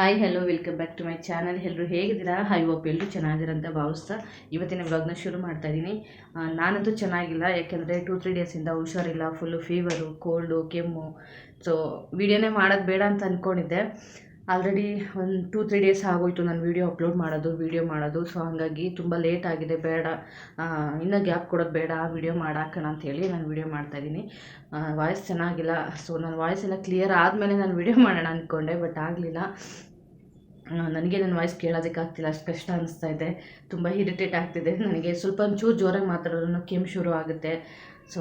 Hi hello welcome back to my channel ಎಲ್ಲರೂ ಹೇಗಿದ್ದೀರಾ? High hope ಎಲ್ಲರೂ ಚೆನ್ನಾಗಿರೋಂಥ ಅಂತ ಭಾವಿಸ್ತಾ ಇವತ್ತಿನ ಬ್ಲಾಗ್ನ ಶುರು ಮಾಡ್ತಾ ಇದ್ದೀನಿ. ನಾನಂತೂ ಚೆನ್ನಾಗಿಲ್ಲ, ಯಾಕೆಂದರೆ ಟೂ ತ್ರೀ ಡೇಸಿಂದ ಹುಷಾರಿಲ್ಲ ಫುಲ್ಲು ಫೀವರು ಕೋಲ್ಡು ಕೆಮ್ಮು. ಸೊ ವಿಡಿಯೋನೇ ಮಾಡೋದು ಬೇಡ ಅಂತ ಅಂದ್ಕೊಂಡಿದ್ದೆ ಆಲ್ರೆಡಿ ಒಂದು ಟೂ ತ್ರೀ ಡೇಸ್ ಆಗೋಯ್ತು ನಾನು ವೀಡಿಯೋ ಅಪ್ಲೋಡ್ ಮಾಡೋದು ವೀಡಿಯೋ ಮಾಡೋದು. ಸೊ ಹಾಗಾಗಿ ತುಂಬ ಲೇಟ್ ಆಗಿದೆ, ಬೇಡ. ಇನ್ನೂ ಗ್ಯಾಪ್ ಕೊಡೋದು ಬೇಡ ವೀಡಿಯೋ ಮಾಡಾಕೋಣ ಅಂತೇಳಿ ನಾನು ವೀಡಿಯೋ ಮಾಡ್ತಾಯಿದ್ದೀನಿ ವಾಯ್ಸ್ ಚೆನ್ನಾಗಿಲ್ಲ. ಸೊ ನನ್ನ ವಾಯ್ಸ್ ಎಲ್ಲ ಕ್ಲಿಯರ್ ಆದಮೇಲೆ ನಾನು ವೀಡಿಯೋ ಮಾಡೋಣ ಅಂದ್ಕೊಂಡೆ ಬಟ್ ಆಗಲಿಲ್ಲ. ನನಗೆ ನನ್ನ ವಾಯ್ಸ್ ಕೇಳೋದಕ್ಕಾಗ್ತಿಲ್ಲ, ಅಷ್ಟು ಕಷ್ಟ ಅನಿಸ್ತಾ ಇದೆ. ತುಂಬ ಇರಿಟೇಟ್ ಆಗ್ತಿದೆ. ನನಗೆ ಸ್ವಲ್ಪ ಒಂಚೂರು ಜೋರಾಗಿ ಮಾತಾಡೋದ್ರೂ ಕೆಮ್ಮು ಶುರು ಆಗುತ್ತೆ. ಸೊ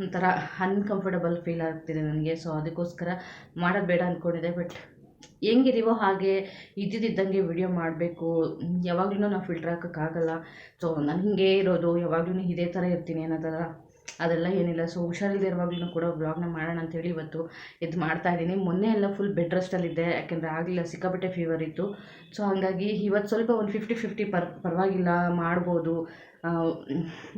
ಒಂಥರ ಅನ್ಕಂಫರ್ಟಬಲ್ ಫೀಲ್ ಆಗ್ತಿದೆ ನನಗೆ. ಸೊ ಅದಕ್ಕೋಸ್ಕರ ಮಾಡೋದು ಬೇಡ ಅಂದ್ಕೊಂಡಿದ್ದೆ ಬಟ್ ಹೆಂಗಿದೀವೋ ಹಾಗೆ ಇದ್ದಿದ್ದಂಗೆ ವಿಡಿಯೋ ಮಾಡಬೇಕು. ಯಾವಾಗಲೂ ನಾವು ಫಿಲ್ಟರ್ ಹಾಕೋಕ್ಕಾಗಲ್ಲ. ಸೊ ನಾನು ಹಿಂಗೆ ಇರೋದು ಯಾವಾಗಲೂ ಇದೇ ಥರ ಇರ್ತೀನಿ ಅನ್ನೋದರ ಅದೆಲ್ಲ ಏನಿಲ್ಲ. ಸೊ ಹುಷಾರಿಲ್ಲದೆ ಇರುವಾಗ್ಲೂ ಕೂಡ ವ್ಲಾಗ್ನ ಮಾಡೋಣ ಅಂತೇಳಿ ಇವತ್ತು ಇದು ಮಾಡ್ತಾ ಇದ್ದೀನಿ. ಮೊನ್ನೆ ಎಲ್ಲ ಫುಲ್ ಬೆಡ್ ರೆಸ್ಟಲ್ಲಿದ್ದೆ ಯಾಕೆಂದರೆ ಆಗಲಿಲ್ಲ, ಸಿಕ್ಕಾಪಟ್ಟೆ ಫೀವರ್ ಇತ್ತು. ಸೊ ಹಾಗಾಗಿ ಇವತ್ತು ಸ್ವಲ್ಪ ಒಂದು ಫಿಫ್ಟಿ ಫಿಫ್ಟಿ ಪರ್, ಪರವಾಗಿಲ್ಲ, ಮಾಡ್ಬೋದು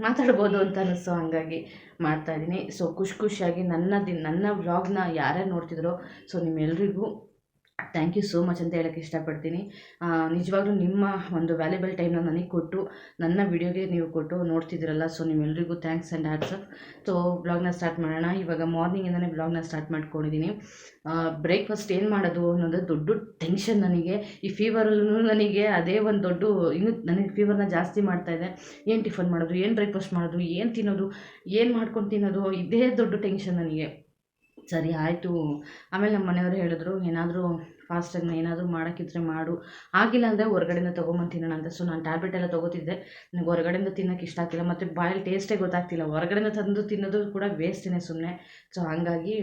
ಮಾತಾಡ್ಬೋದು ಅಂತ ಅನ್ನಿಸ್ತು. ಹಾಗಾಗಿ ಮಾಡ್ತಾಯಿದ್ದೀನಿ ಸೊ ಖುಷಿ ಖುಷಿಯಾಗಿ ನನ್ನ ದಿನ, ನನ್ನ ವ್ಲಾಗ್ನ ಯಾರ್ಯಾರು ನೋಡ್ತಿದ್ರೋ ಸೊ ನಿಮ್ಮೆಲ್ರಿಗೂ ಥ್ಯಾಂಕ್ ಯು ಸೋ ಮಚ್ ಅಂತ ಹೇಳೋಕ್ಕೆ ಇಷ್ಟಪಡ್ತೀನಿ. ನಿಜವಾಗ್ಲೂ ನಿಮ್ಮ ಒಂದು ವ್ಯಾಲ್ಯೂಬಲ್ ಟೈಮ್ನ ನನಗೆ ಕೊಟ್ಟು, ನನ್ನ ವಿಡಿಯೋಗೆ ನೀವು ಕೊಟ್ಟು ನೋಡ್ತಿದ್ದೀರಲ್ಲ ಸೊ ನಿಮ್ಮೆಲ್ಲರಿಗೂ thanks and what's up so ಬ್ಲಾಗ್ನ start ಮಾಡೋಣ. ಇವಾಗ ಮಾರ್ನಿಂಗಿಂದನೇ ಬ್ಲಾಗ್ನ ಸ್ಟಾರ್ಟ್ ಮಾಡ್ಕೊಂಡಿದ್ದೀನಿ ಬ್ರೇಕ್ಫಾಸ್ಟ್ ಏನು ಮಾಡೋದು ಅನ್ನೋದು ದೊಡ್ಡ ಟೆನ್ಷನ್ ನನಗೆ. ಈ ಫೀವರಲ್ಲೂ ನನಗೆ ಅದೇ ಒಂದು ದೊಡ್ಡ, ಇನ್ನೂ ನನಗೆ ಫೀವರ್ನ ಜಾಸ್ತಿ ಮಾಡ್ತಾ ಇದೆ. ಏನು ಟಿಫನ್ ಮಾಡೋದು? ಏನು ಬ್ರೇಕ್ಫಾಸ್ಟ್ ಮಾಡೋದು? ಏನು ತಿನ್ನೋದು? ಏನು ಮಾಡ್ಕೊಂಡು ತಿನ್ನೋದು? ಇದೇ ದೊಡ್ಡ ಟೆನ್ಷನ್ ನನಗೆ. ಸರಿ ಆಯಿತು. ಆಮೇಲೆ ನಮ್ಮ ಮನೆಯವರು ಹೇಳಿದ್ರು, ಏನಾದರೂ ಫಾಸ್ಟಾಗಿ ಏನಾದರೂ ಮಾಡೋಕ್ಕಿದ್ರೆ ಮಾಡು. ಆಗಿಲ್ಲ ಅಂದರೆ ಹೊರಗಡೆಯಿಂದ ತೊಗೊಂಬಂದು ತಿನ್ನೋಣ ಅಂತ. ಸೊ ನಾನು ಟ್ಯಾಬ್ಲೆಟ್ ಎಲ್ಲ ತೊಗೋತಿದ್ದೆ. ನನಗೆ ಹೊರಗಡೆಯಿಂದ ತಿನ್ನೋಕ್ಕೆ ಇಷ್ಟ ಆಗ್ತಿಲ್ಲ, ಮತ್ತು ಬಾಯಲ್ಲಿ ಟೇಸ್ಟೇ ಗೊತ್ತಾಗ್ತಿಲ್ಲ. ಹೊರಗಡೆಯಿಂದ ತಂದು ತಿನ್ನೋದು ಕೂಡ ವೇಸ್ಟೇ ಸುಮ್ಮನೆ ಸೊ ಹಾಗಾಗಿ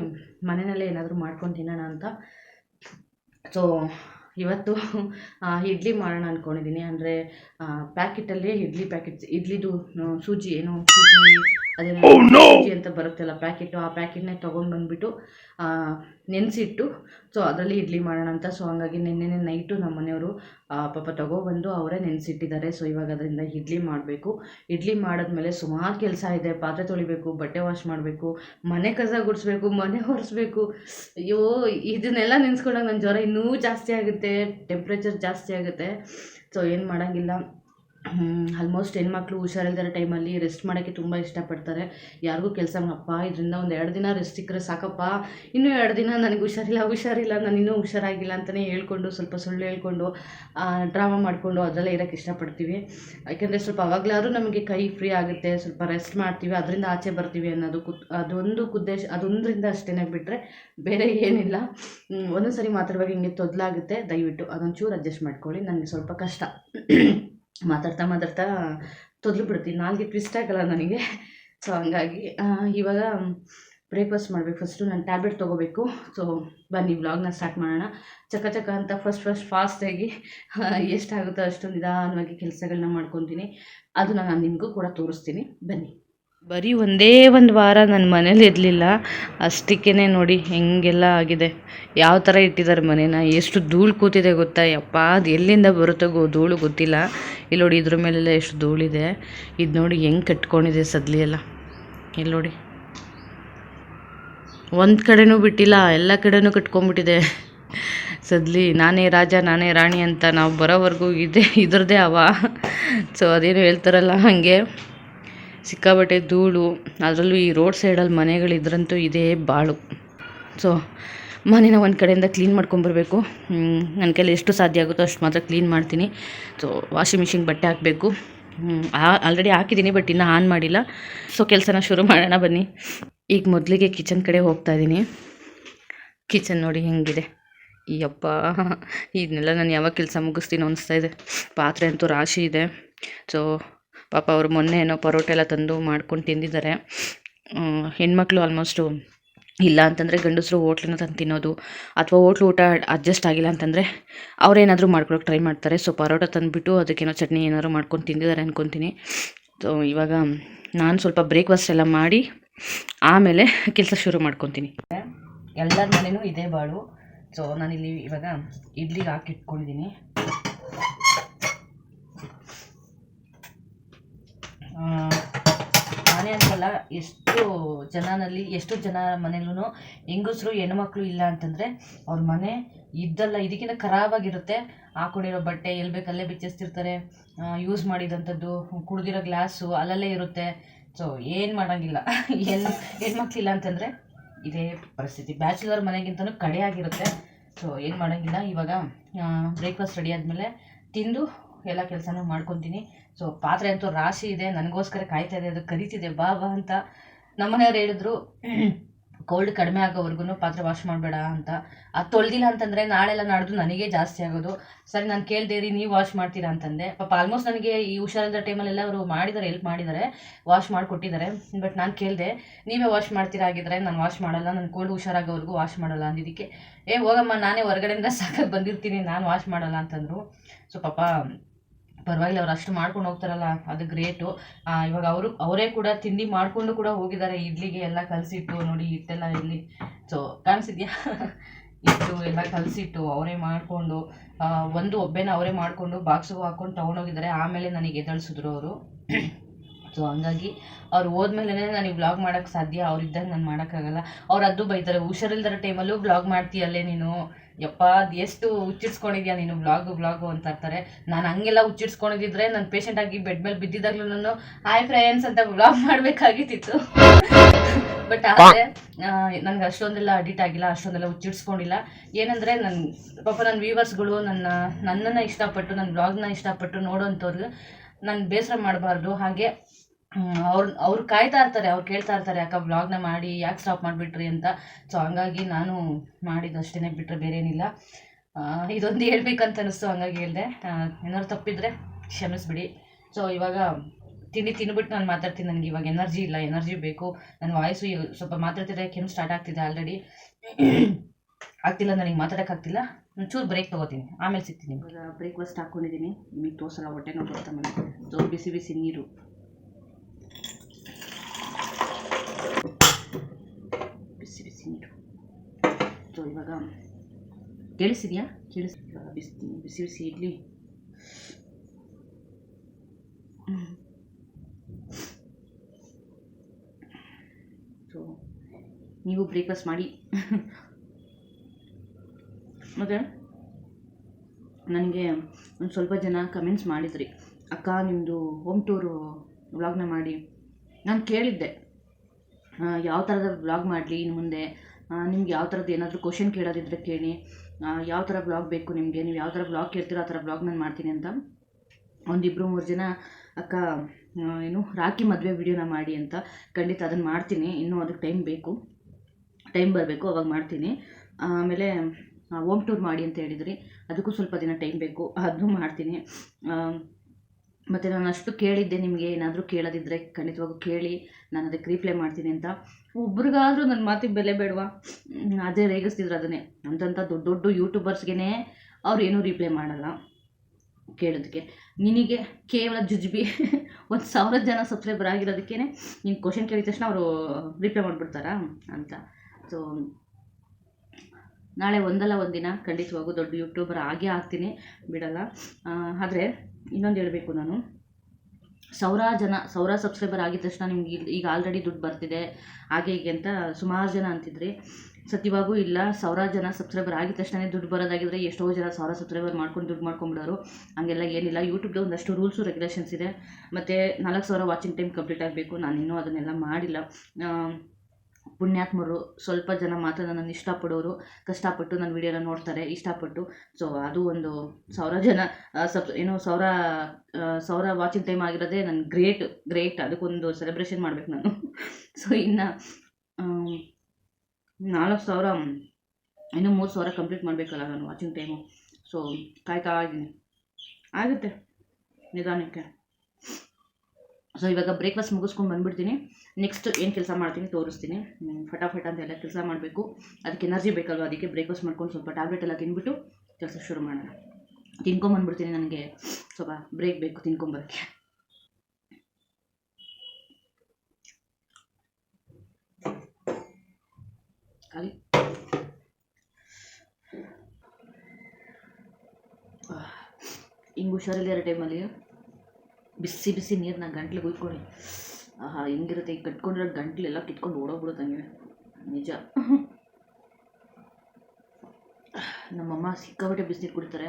ಮನೆಯಲ್ಲೇ ಏನಾದರೂ ಮಾಡ್ಕೊಂಡು ತಿನ್ನೋಣ ಅಂತ. ಸೊ ಇವತ್ತು ಇಡ್ಲಿ ಮಾಡೋಣ ಅಂದ್ಕೊಂಡಿದ್ದೀನಿ ಅಂದರೆ ಪ್ಯಾಕೆಟಲ್ಲೇ ಇಡ್ಲಿ ಪ್ಯಾಕೆಟ್ಸ್ ಇಡ್ಲಿದು ಸೂಜಿ ಏನು? ಸೂಜಿ ಅದೇನೋ ಸೂಜಿ ಅಂತ ಬರುತ್ತಲ್ಲ ಪ್ಯಾಕೆಟು. ಆ ಪ್ಯಾಕೆಟ್ನೇ ತೊಗೊಂಡು ಬಂದುಬಿಟ್ಟು ನೆನೆಸಿಟ್ಟು ಸೊ ಅದರಲ್ಲಿ ಇಡ್ಲಿ ಮಾಡೋಣ ಅಂತ. ಸೊ ಹಂಗಾಗಿ ನಿನ್ನೆ ನೈಟು ನಮ್ಮ ಮನೆಯವರು ಆ, ಪಾಪ ತಗೊಬಂದು ಅವರೇ ನೆನೆಸಿಟ್ಟಿದ್ದಾರೆ. ಸೊ ಇವಾಗ ಅದರಿಂದ ಇಡ್ಲಿ ಮಾಡಬೇಕು. ಇಡ್ಲಿ ಮಾಡಿದ್ಮೇಲೆ ಸುಮಾರು ಕೆಲಸ ಇದೆ. ಪಾತ್ರೆ ತೊಳಿಬೇಕು ಬಟ್ಟೆ ವಾಶ್ ಮಾಡಬೇಕು ಮನೆ ಕಸ ಗುಡಿಸ್ಬೇಕು ಮನೆ ಒರೆಸ್ಬೇಕು. ಅಯ್ಯೋ ಇದನ್ನೆಲ್ಲ ನೆನೆಸ್ಕೊಂಡಾಗ ನನ್ನ ಜ್ವರ ಇನ್ನೂ ಜಾಸ್ತಿ ಆಗುತ್ತೆ. ಟೆಂಪ್ರೇಚರ್ ಜಾಸ್ತಿ ಆಗುತ್ತೆ. ಸೊ ಏನು ಮಾಡೋಂಗಿಲ್ಲ. ಆಲ್ಮೋಸ್ಟ್ ಹೆಣ್ಮಕ್ಳು ಹುಷಾರಿಲ್ದಿರೋ ಟೈಮಲ್ಲಿ ರೆಸ್ಟ್ ಮಾಡೋಕ್ಕೆ ತುಂಬ ಇಷ್ಟಪಡ್ತಾರೆ. ಯಾರಿಗೂ ಕೆಲಸ ಅಪ್ಪ ಇದರಿಂದ ಒಂದು ಎರಡು ದಿನ ರೆಸ್ಟ್ ಸಿಕ್ಕರೆ ಸಾಕಪ್ಪ. ಇನ್ನೂ ಎರಡು ದಿನ ನನಗೆ ಹುಷಾರಿಲ್ಲ ಹುಷಾರಿಲ್ಲ, ನಾನು ಇನ್ನೂ ಹುಷಾರಾಗಿಲ್ಲ ಅಂತಲೇ ಹೇಳ್ಕೊಂಡು, ಸ್ವಲ್ಪ ಸುಳ್ಳು ಹೇಳ್ಕೊಂಡು ಡ್ರಾಮಾ ಮಾಡಿಕೊಂಡು ಅದರಲ್ಲೇ ಇರೋಕ್ಕೆ ಇಷ್ಟಪಡ್ತೀವಿ. ಯಾಕೆಂದರೆ ಸ್ವಲ್ಪ ಅವಾಗಲಾದ್ರೂ ನಮಗೆ ಕೈ ಫ್ರೀ ಆಗುತ್ತೆ, ಸ್ವಲ್ಪ ರೆಸ್ಟ್ ಮಾಡ್ತೀವಿ, ಅದರಿಂದ ಆಚೆ ಬರ್ತೀವಿ ಅನ್ನೋದು ಕುತ್, ಅದೊಂದು ಉದ್ದೇಶ, ಅದೊಂದರಿಂದ ಅಷ್ಟೇ ಬಿಟ್ಟರೆ ಬೇರೆ ಏನಿಲ್ಲ. ಒಂದೊಂದು ಸರಿ ಮಾತಾಡುವಾಗ ಹಿಂಗೆ ತೊದಲಾಗುತ್ತೆ. ದಯವಿಟ್ಟು ಅದೊಂಚೂರು ಅಡ್ಜಸ್ಟ್ ಮಾಡ್ಕೊಳ್ಳಿ, ನನಗೆ ಸ್ವಲ್ಪ ಕಷ್ಟ. ಮಾತಾಡ್ತಾ ಮಾತಾಡ್ತಾ ತೊದಲು ಬಿಡ್ತೀನಿ. ನಾಲ್ಗೆ ಟ್ವಿಸ್ಟ್ ಆಗಲ್ಲ ನನಗೆ. ಸೊ ಹಂಗಾಗಿ ಇವಾಗ ಬ್ರೇಕ್ಫಾಸ್ಟ್ ಮಾಡಬೇಕು. ಫಸ್ಟು ನಾನು ಟ್ಯಾಬ್ಲೆಟ್ ತೊಗೋಬೇಕು. ಸೊ ಬನ್ನಿ ವ್ಲಾಗ್ನ ಸ್ಟಾರ್ಟ್ ಮಾಡೋಣ. ಚಕ ಚಕ ಅಂತ ಫಸ್ಟ್ ಫಸ್ಟ್ ಫಾಸ್ಟಾಗಿ ಎಷ್ಟಾಗುತ್ತೋ ಅಷ್ಟು ನಿಧಾನವಾಗಿ ಕೆಲಸಗಳನ್ನ ಮಾಡ್ಕೊತೀನಿ. ಅದು ನಾನು ನಿಮಗೂ ಕೂಡ ತೋರಿಸ್ತೀನಿ. ಬನ್ನಿ. ಬರೀ ಒಂದೇ ಒಂದು ವಾರ ನನ್ನ ಮನೇಲಿ ಇರಲಿಲ್ಲ. ಅಷ್ಟಕ್ಕೇ ನೋಡಿ ಹೆಂಗೆಲ್ಲ ಆಗಿದೆ. ಯಾವ ಥರ ಇಟ್ಟಿದ್ದಾರೆ ಮನೇನ? ಎಷ್ಟು ಧೂಳು ಕೂತಿದೆ ಗೊತ್ತಾ? ಯಪ್ಪ, ಅದು ಎಲ್ಲಿಂದ ಬರುತ್ತೋ ಗೋ, ಧೂಳು ಗೊತ್ತಿಲ್ಲ. ಇಲ್ಲಿ ನೋಡಿ ಇದ್ರ ಮೇಲೆಲ್ಲ ಎಷ್ಟು ಧೂಳಿದೆ. ಇದು ನೋಡಿ ಹೆಂಗೆ ಕಟ್ಕೊಂಡಿದೆ ಸದ್ಲಿ ಎಲ್ಲ. ಇಲ್ಲಿ ನೋಡಿ. ಒಂದು ಕಡೆನೂ ಬಿಟ್ಟಿಲ್ಲ, ಎಲ್ಲ ಕಡೆನೂ ಕಟ್ಕೊಂಡ್ಬಿಟ್ಟಿದೆ ಸದ್ಲಿ ನಾನೇ ರಾಜ, ನಾನೇ ರಾಣಿ ಅಂತ ನಾವು ಬರೋವರೆಗೂ ಇದೇ, ಇದ್ರದ್ದೇ ಅವ. ಸೊ ಅದೇನು ಹೇಳ್ತಾರಲ್ಲ ಹಾಗೆ. ಸಿಕ್ಕಾಬಟ್ಟೆ ಧೂಳು. ಅದರಲ್ಲೂ ಈ ರೋಡ್ ಸೈಡಲ್ಲಿ ಮನೆಗಳಿದ್ರಂತೂ ಇದೇ ಬಾಳು. ಸೊ ಮನೇನ ಒಂದು ಕಡೆಯಿಂದ ಕ್ಲೀನ್ ಮಾಡ್ಕೊಂಬರ್ಬೇಕು ನನ್ನ ಕೈಲಿ ಎಷ್ಟು ಸಾಧ್ಯ ಆಗುತ್ತೋ ಅಷ್ಟು ಮಾತ್ರ ಕ್ಲೀನ್ ಮಾಡ್ತೀನಿ. ಸೊ ವಾಷಿಂಗ್ ಮಿಷಿನ್ ಬಟ್ಟೆ ಹಾಕಬೇಕು. ಆಲ್ರೆಡಿ ಹಾಕಿದ್ದೀನಿ ಬಟ್ ಇನ್ನೂ ಆನ್ ಮಾಡಿಲ್ಲ. ಸೊ ಕೆಲಸನ ಶುರು ಮಾಡೋಣ ಬನ್ನಿ. ಈಗ ಮೊದಲಿಗೆ ಕಿಚನ್ ಕಡೆ ಹೋಗ್ತಾ ಇದ್ದೀನಿ ಕಿಚನ್ ನೋಡಿ ಹೆಂಗಿದೆ. ಅಪ್ಪ ಇದನ್ನೆಲ್ಲ ನಾನು ಯಾವಾಗ ಕೆಲಸ ಮುಗಿಸ್ತೀನೋ ಅನಿಸ್ತಾ ಇದೆ. ಪಾತ್ರೆ ಅಂತೂ ರಾಶಿ ಇದೆ. ಸೊ ಪಾಪ ಅವರು ಮೊನ್ನೆ ಏನೋ ಪರೋಟ ಎಲ್ಲ ತಂದು ಮಾಡ್ಕೊಂಡು ತಿಂದಿದ್ದಾರೆ. ಹೆಣ್ಮಕ್ಳು ಆಲ್ಮೋಸ್ಟು ಇಲ್ಲ ಅಂತಂದರೆ ಗಂಡಸರು ಹೋಟ್ಲನ್ನ ತಂದು ತಿನ್ನೋದು ಅಥವಾ ಹೋಟ್ಲು ಊಟ ಅಡ್ಜಸ್ಟ್ ಆಗಿಲ್ಲ ಅಂತಂದರೆ ಅವರೇನಾದರೂ ಮಾಡ್ಕೊಳಕ್ಕೆ ಟ್ರೈ ಮಾಡ್ತಾರೆ. ಸೊ ಪರೋಟ ತಂದುಬಿಟ್ಟು ಅದಕ್ಕೇನೋ ಚಟ್ನಿ ಏನಾದರೂ ಮಾಡ್ಕೊಂಡು ತಿಂದಿದ್ದಾರೆ ಅಂದ್ಕೊತೀನಿ ಸೊ ಇವಾಗ ನಾನು ಸ್ವಲ್ಪ ಬ್ರೇಕ್ಫಾಸ್ಟ್ ಎಲ್ಲ ಮಾಡಿ ಆಮೇಲೆ ಕೆಲಸ ಶುರು ಮಾಡ್ಕೊತೀನಿ. ಎಲ್ಲರ ಮನೇನೂ ಇದೇ ಬಾಳು. ಸೊ ನಾನಿಲ್ಲಿ ಇವಾಗ ಇಡ್ಲಿಗೆ ಹಾಕಿ ಇಟ್ಕೊಂಡಿದ್ದೀನಿ ನಾನೇ ಅಂತಲ್ಲ ಎಷ್ಟು ಜನನಲ್ಲಿ, ಎಷ್ಟು ಜನ ಮನೇಲೂ ಹೆಂಗಸರು, ಹೆಣ್ಮಕ್ಳು ಇಲ್ಲ ಅಂತಂದರೆ ಅವ್ರ ಮನೆ ಇದ್ದಲ್ಲ, ಇದಕ್ಕಿಂತ ಖರಾಬಾಗಿರುತ್ತೆ. ಹಾಕೊಂಡಿರೋ ಬಟ್ಟೆ ಎಲ್ಲಿ ಬೇಕಲ್ಲೇ ಬಿಚ್ಚಿಸ್ತಿರ್ತಾರೆ. ಯೂಸ್ ಮಾಡಿದಂಥದ್ದು, ಕುಡಿದಿರೋ ಗ್ಲಾಸು ಅಲ್ಲಲ್ಲೇ ಇರುತ್ತೆ. ಸೊ ಏನು ಮಾಡೋಂಗಿಲ್ಲ. ಹೆಣ್ಣು ಹೆಣ್ಮಕ್ಳಿಲ್ಲ ಅಂತಂದರೆ ಇದೇ ಪರಿಸ್ಥಿತಿ. ಬ್ಯಾಚುಲರ್ ಮನೆಗಿಂತನೂ ಕಡೆ ಆಗಿರುತ್ತೆ ಸೊ ಏನು ಮಾಡೋಂಗಿಲ್ಲ. ಇವಾಗ ಬ್ರೇಕ್ಫಾಸ್ಟ್ ರೆಡಿ ಆದಮೇಲೆ ತಿಂದು ಎಲ್ಲ ಕೆಲಸನೂ ಮಾಡ್ಕೊತೀನಿ. ಸೊ ಪಾತ್ರೆ ಅಂತೂ ರಾಶಿ ಇದೆ. ನನಗೋಸ್ಕರ ಕಾಯ್ತಾ ಇದೆ ಅದು ಕರಿತಿದೆ. ಬಾ ಬಾ ಅಂತ ನಮ್ಮನೆಯವ್ರು ಹೇಳಿದ್ರು. ಕೋಲ್ಡ್ ಕಡಿಮೆ ಆಗೋವರೆಗೂ ಪಾತ್ರೆ ವಾಶ್ ಮಾಡಬೇಡ ಅಂತ. ಅದು ತೊಳ್ದಿಲ್ಲ ಅಂತಂದರೆ ನಾಳೆಲ್ಲ ನಾಡ್ದು ನನಗೆ ಜಾಸ್ತಿ ಆಗೋದು. ಸರಿ ನಾನು ಕೇಳಿದೆ ರೀ ನೀವು ವಾಶ್ ಮಾಡ್ತೀರಾ ಅಂತಂದೆ. ಪಾಪ ಆಲ್ಮೋಸ್ಟ್ ನನಗೆ ಈ ಹುಷಾರಿಲ್ಲದ ಟೈಮಲ್ಲೆಲ್ಲ ಅವರು ಮಾಡಿದ್ದಾರೆ ಹೆಲ್ಪ್ ಮಾಡಿದ್ದಾರೆ ವಾಶ್ ಮಾಡಿಕೊಟ್ಟಿದ್ದಾರೆ ಬಟ್ ನಾನು ಕೇಳಿದೆ ನೀವೇ ವಾಶ್ ಮಾಡ್ತೀರಾ ಆಗಿದ್ರೆ ನಾನು ವಾಶ್ ಮಾಡಲ್ಲ. ನಾನು ಕೋಲ್ಡ್ ಹುಷಾರಾಗೋವರೆಗೂ ವಾಶ್ ಮಾಡಲ್ಲ ಅಂದಿದ್ದಕ್ಕೆ. ಏ ಹೋಗಮ್ಮ ನಾನೇ ಹೊರಗಡೆಯಿಂದ ಸಾಕಾಗಿ ಬಂದಿರ್ತೀನಿ. ನಾನು ವಾಶ್ ಮಾಡಲ್ಲ ಅಂತಂದರು. ಸೊ ಪಾಪ ಪರವಾಗಿಲ್ಲ, ಅವ್ರು ಅಷ್ಟು ಮಾಡ್ಕೊಂಡು ಹೋಗ್ತಾರಲ್ಲ, ಅದು ಗ್ರೇಟು ಇವಾಗ ಅವರು, ಅವರೇ ಕೂಡ ತಿಂಡಿ ಮಾಡಿಕೊಂಡು ಕೂಡ ಹೋಗಿದ್ದಾರೆ, ಇಡ್ಲಿಗೆ ಎಲ್ಲ ಕಲಸಿಟ್ಟು ನೋಡಿ ಹಿಟ್ಟೆಲ್ಲ ಇಲ್ಲಿ. ಸೊ ಕಾಣಿಸಿದ್ಯಾ? ಇಟ್ಟು ಎಲ್ಲ ಕಲಸಿಟ್ಟು, ಅವರೇ ಮಾಡಿಕೊಂಡು ಒಂದು ಒಬ್ಬೆನ ಅವರೇ ಮಾಡಿಕೊಂಡು ಬಾಕ್ಸಿಗೂ ಹಾಕ್ಕೊಂಡು ತೊಗೊಂಡೋಗಿದ್ದಾರೆ ಆಮೇಲೆ ನನಗೆ ಎದಳಿಸಿದ್ರು ಅವರು. ಸೊ ಹಂಗಾಗಿ ಅವ್ರು ಹೋದ್ಮೇಲೆ ನನಗೆ ಬ್ಲಾಗ್ ಮಾಡೋಕ್ಕೆ ಸಾಧ್ಯ, ಅವ್ರಿದ್ದಾಗ ನಾನು ಮಾಡೋಕ್ಕಾಗಲ್ಲ. ಅವ್ರು ಅದು ಬೈತಾರೆ, ಹುಷಾರಿಲ್ದರ ಟೈಮಲ್ಲೂ ಬ್ಲಾಗ್ ಮಾಡ್ತೀಯಲ್ಲೇ ನೀನು? ಯಪ್ಪ ಅದು ಎಷ್ಟು ಹುಚ್ಚಿಡ್ಸ್ಕೊಂಡಿದ್ಯಾ ನೀನು? ಬ್ಲಾಗು ಬ್ಲಾಗು ಅಂತ ಇರ್ತಾರೆ ನಾನು ಹಂಗೆಲ್ಲ ಹುಚ್ಚಿಡ್ಸ್ಕೊಂಡಿದ್ರೆ ನಾನು ಪೇಷಂಟ್ ಆಗಿ ಬೆಡ್ ಮೇಲೆ ಬಿದ್ದಿದ್ದಾಗಲೂ ನಾನು ಹಾಯ್ ಫ್ರೆಂಡ್ಸ್ ಅಂತ ಬ್ಲಾಗ್ ಮಾಡಬೇಕಾಗಿತ್ತಿತ್ತು. ಬಟ್ ಆದರೆ ನನಗೆ ಅಷ್ಟೊಂದೆಲ್ಲ ಅಡಿಟ್ ಆಗಿಲ್ಲ, ಅಷ್ಟೊಂದೆಲ್ಲ ಹುಚ್ಚಿಡ್ಸ್ಕೊಂಡಿಲ್ಲ. ಏನಂದರೆ ನನ್ನ ಪಾಪ ನನ್ನ ವ್ಯೂವರ್ಸ್ಗಳು ನನ್ನ, ನನ್ನನ್ನು ಇಷ್ಟಪಟ್ಟು ನನ್ನ ಬ್ಲಾಗ್ನ ಇಷ್ಟಪಟ್ಟು ನೋಡೋಂಥವ್ರಿಗೆ ನಾನು ಬೇಸರ ಮಾಡಬಾರ್ದು. ಹಾಗೆ ಅವ್ರು ಅವ್ರು ಕಾಯ್ತಾ ಇರ್ತಾರೆ, ಅವ್ರು ಕೇಳ್ತಾ ಇರ್ತಾರೆ ಅಕ್ಕ ವ್ಲಾಗ್ನ ಮಾಡಿ, ಯಾಕೆ ಸ್ಟಾಪ್ ಮಾಡಿಬಿಟ್ರಿ ಅಂತ. ಸೊ ಹಂಗಾಗಿ ನಾನು ಮಾಡಿದಷ್ಟೇ ಬಿಟ್ಟರೆ ಬೇರೇನಿಲ್ಲ. ಇದೊಂದು ಹೇಳ್ಬೇಕಂತ ಅನಿಸ್ತು ಹಂಗಾಗಿ ಹೇಳಿದೆ. ಏನಾದ್ರು ತಪ್ಪಿದ್ರೆ ಕ್ಷಮಿಸ್ಬಿಡಿ. ಸೊ ಇವಾಗ ತಿಂಡಿ ತಿಂದ್ಬಿಟ್ಟು ನಾನು ಮಾತಾಡ್ತೀನಿ. ನನಗೆ ಇವಾಗ ಎನರ್ಜಿ ಇಲ್ಲ ಎನರ್ಜಿ ಬೇಕು. ನನ್ನ ವಾಯ್ಸು ಸ್ವಲ್ಪ ಮಾತಾಡ್ತಿದ್ರೆ ಕೆಮ್ಮು ಸ್ಟಾರ್ಟ್ ಆಗ್ತಿದೆ ಆಲ್ರೆಡಿ ಆಗ್ತಿಲ್ಲ, ನನಗೆ ಮಾತಾಡೋಕ್ಕಾಗ್ತಿಲ್ಲ. ಚೂರು ಬ್ರೇಕ್ ತೊಗೋತೀನಿ. ಆಮೇಲೆ ಸಿಗ್ತೀನಿ ಬ್ರೇಕ್ಫಾಸ್ಟ್ ಹಾಕ್ಕೊಂಡಿದ್ದೀನಿ ನಿಮಗೆ ತೋರಿಸಲ್ಲ, ಹೊಟ್ಟೆ ನೋವು ಬರ್ತಾ ಮನೆ ಸೊ ಬಿಸಿ ಬಿಸಿ ನೀರು. ಬಿಸಿ ಸೊ ಇವಾಗ ಕೇಳಿಸಿದ್ಯಾ ಕೇಳಿಸ್ ಬಿಸಿ ಬಿಸಿ ಬಿಸಿ ಇಡ್ಲಿ ಸೊ ನೀವು ಬ್ರೇಕ್ಫಾಸ್ಟ್ ಮಾಡಿ ಮತ್ತೆ ನನಗೆ ಒಂದು ಸ್ವಲ್ಪ ಜನ ಕಮೆಂಟ್ಸ್ ಮಾಡಿದ್ರಿ ಅಕ್ಕ ನಿಮ್ಮದು ಹೋಮ್ ಟೂರು ವ್ಲಾಗ್ನ ಮಾಡಿ ನಾನು ಕೇಳಿದ್ದೆ ಯಾವ ಥರದ ವ್ಲಾಗ್ ಮಾಡಲಿ ಇನ್ನು ಮುಂದೆ? ನಿಮ್ಗೆ ಯಾವ ಥರದ್ದು ಏನಾದರೂ ಕ್ವಶನ್ ಕೇಳೋದಿದ್ರೆ ಕೇಳಿ. ಯಾವ ಥರ ಬ್ಲಾಗ್ ಬೇಕು ನಿಮಗೆ? ನೀವು ಯಾವ ಥರ ಬ್ಲಾಗ್ ಕೇಳ್ತೀರೋ ಆ ಥರ ಬ್ಲಾಗ್ ನಾನು ಮಾಡ್ತೀನಿ ಅಂತ. ಒಂದಿಬ್ಬರು ಮೂರು ಜನ ಅಕ್ಕ ಏನು, ರಾಖಿ ಮದುವೆ ವಿಡಿಯೋನ ಮಾಡಿ ಅಂತ. ಖಂಡಿತ ಅದನ್ನು ಮಾಡ್ತೀನಿ. ಇನ್ನೂ ಅದಕ್ಕೆ ಟೈಮ್ ಬೇಕು. ಟೈಮ್ ಬರಬೇಕು, ಅವಾಗ ಮಾಡ್ತೀನಿ. ಆಮೇಲೆ ಹೋಮ್ ಟೂರ್ ಮಾಡಿ ಅಂತ ಹೇಳಿದ್ರಿ. ಅದಕ್ಕೂ ಸ್ವಲ್ಪ ದಿನ ಟೈಮ್ ಬೇಕು. ಅದನ್ನು ಮಾಡ್ತೀನಿ. ಮತ್ತು ನಾನು ಅಷ್ಟು ಕೇಳಿದ್ದೆ, ನಿಮಗೆ ಏನಾದರೂ ಕೇಳೋದಿದ್ದರೆ ಖಂಡಿತವಾಗೂ ಕೇಳಿ, ನಾನು ಅದಕ್ಕೆ ರೀಪ್ಲೈ ಮಾಡ್ತೀನಿ ಅಂತ. ಒಬ್ರಿಗಾದರೂ ನನ್ನ ಮಾತಿಗೆ ಬೆಲೆ ಬೇಡವಾ? ಅದೇ ರೇಗಿಸ್ತಿದ್ರು ಅದನ್ನೇ. ಅಂತಂಥ ದೊಡ್ಡ ದೊಡ್ಡ ಯೂಟ್ಯೂಬರ್ಸ್ಗೆ ಅವ್ರು ಏನೂ ರಿಪ್ಲೈ ಮಾಡಲ್ಲ ಕೇಳೋದಕ್ಕೆ. ನಿನಗೆ ಕೇವಲ ಜುಜ್ಬಿ, ಒಂದು ಸಾವಿರ ಜನ ಸಬ್ಸ್ಕ್ರೈಬರ್ ಆಗಿರೋದಕ್ಕೇ ನೀನು ಕ್ವಶನ್ ಕೇಳಿದ ತಕ್ಷಣ ಅವರು ರಿಪ್ಲೈ ಮಾಡಿಬಿಡ್ತಾರಾ ಅಂತ. ಸೊ ನಾಳೆ ಒಂದಲ್ಲ ಒಂದಿನ ಖಂಡಿತವಾಗೂ ದೊಡ್ಡ ಯೂಟ್ಯೂಬರ್ ಆಗೇ ಆಗ್ತೀನಿ, ಬಿಡಲ್ಲ. ಆದರೆ ಇನ್ನೊಂದು ಹೇಳಬೇಕು ನಾನು. ಸಾವಿರ ಜನ ಸಾವಿರ ಸಬ್ಸ್ಕ್ರೈಬರ್ ಆಗಿದ ತಕ್ಷಣ ನಿಮ್ಗೆ ಈಗ ಆಲ್ರೆಡಿ ದುಡ್ಡು ಬರ್ತಿದೆ, ಹಾಗೆ ಹೀಗೆ ಅಂತ ಸುಮಾರು ಜನ ಅಂತಿದ್ರಿ. ಸತ್ಯವಾಗೂ ಇಲ್ಲ ಸಾವಿರ ಜನ ಸಬ್ಸ್ಕ್ರೈಬರ್ ಆಗಿದ ತಕ್ಷಣ ದುಡ್ಡು ಬರೋದಾಗಿದ್ರೆ ಎಷ್ಟೋ ಜನ ಸಾವಿರ ಸಬ್ಸ್ಕ್ರೈಬರ್ ಮಾಡ್ಕೊಂಡು ದುಡ್ಡು ಮಾಡ್ಕೊಂಬಿಡೋರು. ಹಂಗೆಲ್ಲ ಏನಿಲ್ಲ ಯೂಟ್ಯೂಬ್ಗೆ ಒಂದಷ್ಟು ರೂಲ್ಸು ರೆಗ್ಯುಲೇಷನ್ಸ್ ಇದೆ. ಮತ್ತು ನಾಲ್ಕು ಸಾವಿರ ವಾಚಿಂಗ್ ಟೈಮ್ ಕಂಪ್ಲೀಟ್ ಆಗಬೇಕು, ನಾನು ಇನ್ನೂ ಅದನ್ನೆಲ್ಲ ಮಾಡಿಲ್ಲ. ಪುಣ್ಯಾತ್ಮರು ಸ್ವಲ್ಪ ಜನ ಮಾತ್ರ ನನ್ನನ್ನು ಇಷ್ಟಪಡೋರು, ಕಷ್ಟಪಟ್ಟು ನನ್ನ ವಿಡಿಯೋನ ನೋಡ್ತಾರೆ, ಇಷ್ಟಪಟ್ಟು. ಸೊ ಅದು ಒಂದು ಸಾವಿರ ಜನ ಸಬ್, ಏನು ಸಾವಿರ ಸಾವಿರ ವಾಚಿಂಗ್ ಟೈಮ್ ಆಗಿರೋದೇ ನನ್ನ ಗ್ರೇಟ್ ಗ್ರೇಟ್ ಅದಕ್ಕೊಂದು ಸೆಲೆಬ್ರೇಷನ್ ಮಾಡ್ಬೇಕು ನಾನು. ಸೊ ಇನ್ನು ನಾಲ್ಕು ಸಾವಿರ, ಇನ್ನೂ ಮೂರು ಸಾವಿರ ಕಂಪ್ಲೀಟ್ ಮಾಡಬೇಕಲ್ಲ ನಾನು ವಾಚಿಂಗ್ ಟೈಮು ಸೊ ಕಾಯ್ತಾ ಇದ್ದೀನಿ. ಆಗುತ್ತೆ ನಿಧಾನಕ್ಕೆ. ಸೊ ಇವಾಗ ಬ್ರೇಕ್ಫಾಸ್ಟ್ ಮುಗಿಸ್ಕೊಂಡು ಬಂದುಬಿಡ್ತೀನಿ. ನೆಕ್ಸ್ಟ್ ಏನು ಕೆಲಸ ಮಾಡ್ತೀನಿ ತೋರಿಸ್ತೀನಿ. ಫಟಾಫಟ ಅಂತ ಎಲ್ಲ ಕೆಲಸ ಮಾಡಬೇಕು. ಅದಕ್ಕೆ ಎನರ್ಜಿ ಬೇಕಲ್ವ? ಅದಕ್ಕೆ ಬ್ರೇಕ್ಫಾಸ್ಟ್ ಮಾಡ್ಕೊಂಡು ಸ್ವಲ್ಪ ಟ್ಯಾಬ್ಲೆಟ್ ಎಲ್ಲ ತಿಂದ್ಬಿಟ್ಟು ಕೆಲಸ ಶುರು ಮಾಡೋಣ. ತಿನ್ಕೊಂಬಂದ್ಬಿಡ್ತೀನಿ ನನಗೆ. ಸ್ವಲ್ಪ ಬ್ರೇಕ್ ಬೇಕು ತಿನ್ಕೊಂಬರೋಕ್ಕೆ ಖಾಲಿ. ಹಿಂಗೆ ಎರಡು ಟೈಮಲ್ಲಿ ಬಿಸಿ ಬಿಸಿ ನೀರನ್ನ ಗಂಟ್ಲಿಗೆ ಉಯ್ಕೊಳ್ಳಿ ಆಹಾ, ಹೆಂಗಿರುತ್ತೆ ಈಗ ಕಟ್ಕೊಂಡಿರೋ ಗಂಟ್ಲೆಲ್ಲ ಕಿತ್ಕೊಂಡು ಓಡೋಗ್ಬಿಡುತ್ತಂಗೆ ನಿಜ. ನಮ್ಮಮ್ಮ ಸಿಕ್ಕಾಪಟ್ಟೆ ಬಿಸಿನೀರು ಕುಡಿತಾರೆ.